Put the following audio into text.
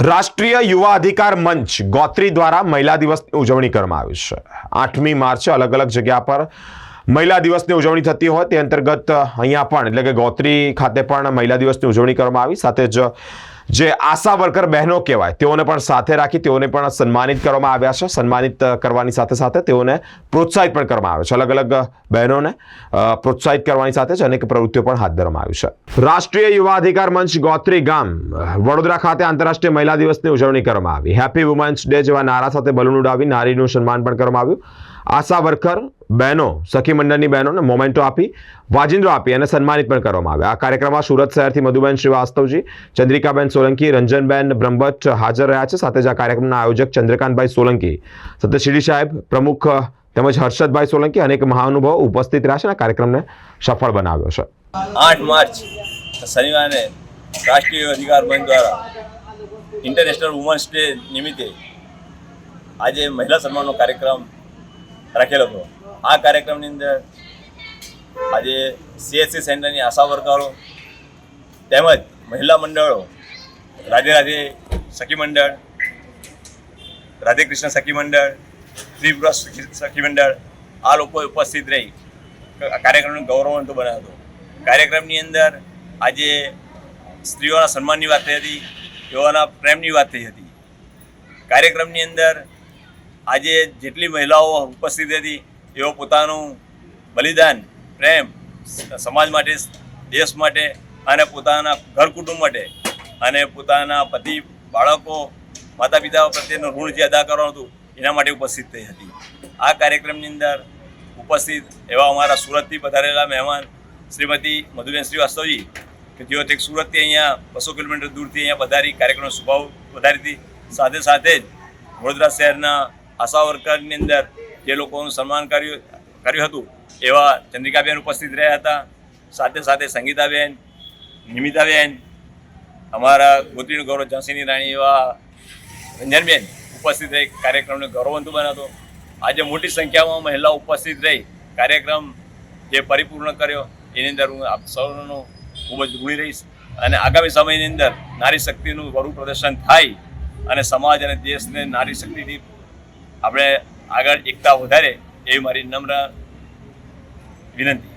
રાષ્ટ્રીય યુવા અધિકાર મંચ ગોત્રી દ્વારા મહિલા દિવસની ઉજવણી કરવામાં આવી છે. આઠમી માર્ચે અલગ અલગ જગ્યા પર મહિલા દિવસની ઉજવણી થતી હોય. તે અંતર્ગત અહીંયા પણ, એટલે કે ગોત્રી ખાતે પણ મહિલા દિવસની ઉજવણી કરવામાં આવી. સાથે જ જે આશા વર્કર બહેનો કહેવાય, તેઓને પણ સાથે રાખી તેઓને પણ સન્માનિત કરવામાં આવ્યા છે. સન્માનિત કરવાની સાથે સાથે તેઓને પ્રોત્સાહિત પણ કરવામાં આવે છે. અલગ અલગ બહેનોને પ્રોત્સાહિત કરવાની સાથે જ અનેક પ્રવૃત્તિઓ પણ હાથ ધરવામાં આવી છે. રાષ્ટ્રીય યુવા અધિકાર મંચ ગોત્રી ગામ, વડોદરા ખાતે આંતરરાષ્ટ્રીય મહિલા દિવસની ઉજવણી કરવામાં આવી. હેપી વુમન્સ ડે જેવા નારા સાથે બલૂન ઉડાવી નારીનું સન્માન પણ કરવામાં આવ્યું. આશા વર્કર, બહેનો, સખી મંડળની બહેનોને મોમેન્ટો આપી વાજિંદ્રો આપી અને સન્માનિત પણ કરવામાં આવ્યા. આ કાર્યક્રમમાં સુરત શહેરથી મધુબેન શ્રીવાસ્તવજી, ચંદ્રિકાબેન સોલંકી, રંજનબેન બ્રહ્મભટ્ટ હાજર રહ્યા છે. સાથે જ આ કાર્યક્રમના આયોજક ચંદ્રકાંતભાઈ સોલંકી, સાથે સાહેબ પ્રમુખ તેમજ હર્ષદભાઈ સોલંકી અનેક મહાનુભાવો ઉપસ્થિત રહ્યા છે અને કાર્યક્રમને સફળ બનાવ્યો છે. આઠ માર્ચ, શનિવારે રાષ્ટ્રીય અધિકાર મંચ દ્વારા ઇન્ટરનેશનલ વુમન્સ ડે નિમિત્તે આજે મહિલા સન્માનનો કાર્યક્રમ રાખેલો હતો. આ કાર્યક્રમની અંદર આજે સીએસસી સેન્ટરની આશા વર્કરો તેમજ મહિલા મંડળો, રાધે રાધે સખી મંડળ, રાધે કૃષ્ણ સખી મંડળ ત્રિપુરા સખી મંડળ, આ લોકો ઉપસ્થિત રહી કાર્યક્રમને ગૌરવવંતો બનાવ્યો હતો. કાર્યક્રમની અંદર આજે સ્ત્રીઓના સન્માનની વાત થઈ હતી તેઓના પ્રેમની વાત થઈ હતી. કાર્યક્રમની અંદર આજે જેટલી મહિલાઓ ઉપસ્થિત હતી તેઓ પોતાનું બલિદાન, પ્રેમ, સમાજ માટે, દેશ માટે અને પોતાના ઘર કુટુંબ માટે અને પોતાના પતિ, બાળકો માતા પિતા પ્રત્યેનું ઋણ જે અદા કરવાનું હતું, એના માટે ઉપસ્થિત થઈ હતી. આ કાર્યક્રમની અંદર ઉપસ્થિત એવા અમારા સુરતથી પધારેલા મહેમાન શ્રીમતી મધુબેન શ્રીવાસ્તવજી, કે જેઓ તે સુરતથી અહીંયા બસો કિલોમીટર દૂરથી અહીંયા પધારી કાર્યક્રમનો સ્વભાવ વધારી હતી. સાથે સાથે જ વડોદરા શહેરના આશા વર્કરની અંદર જે લોકોનું સન્માન કર્યું કર્યું હતું, એવા ચંદ્રિકાબેન ઉપસ્થિત રહ્યા હતા. સાથે સાથે સંગીતાબેન, નિમિતાબેન, અમારા ગોત્રીનું ગૌરવ ઝાંસીની રાણી એવા રંજનબેન ઉપસ્થિત રહી, કાર્યક્રમને ગૌરવવંતુ બનાવતો આજે મોટી સંખ્યામાં મહિલાઓ ઉપસ્થિત રહી, કાર્યક્રમ જે પરિપૂર્ણ કર્યો, એની અંદર હું આપ સૌનો ખૂબ જ ઋણી રહીશ. અને આગામી સમયની અંદર નારી શક્તિનું વરું પ્રદર્શન થાય અને સમાજ અને દેશને નારી શક્તિથી આપણે આગળ એકતા વધારે એવી મારી નમ્ર વિનંતી.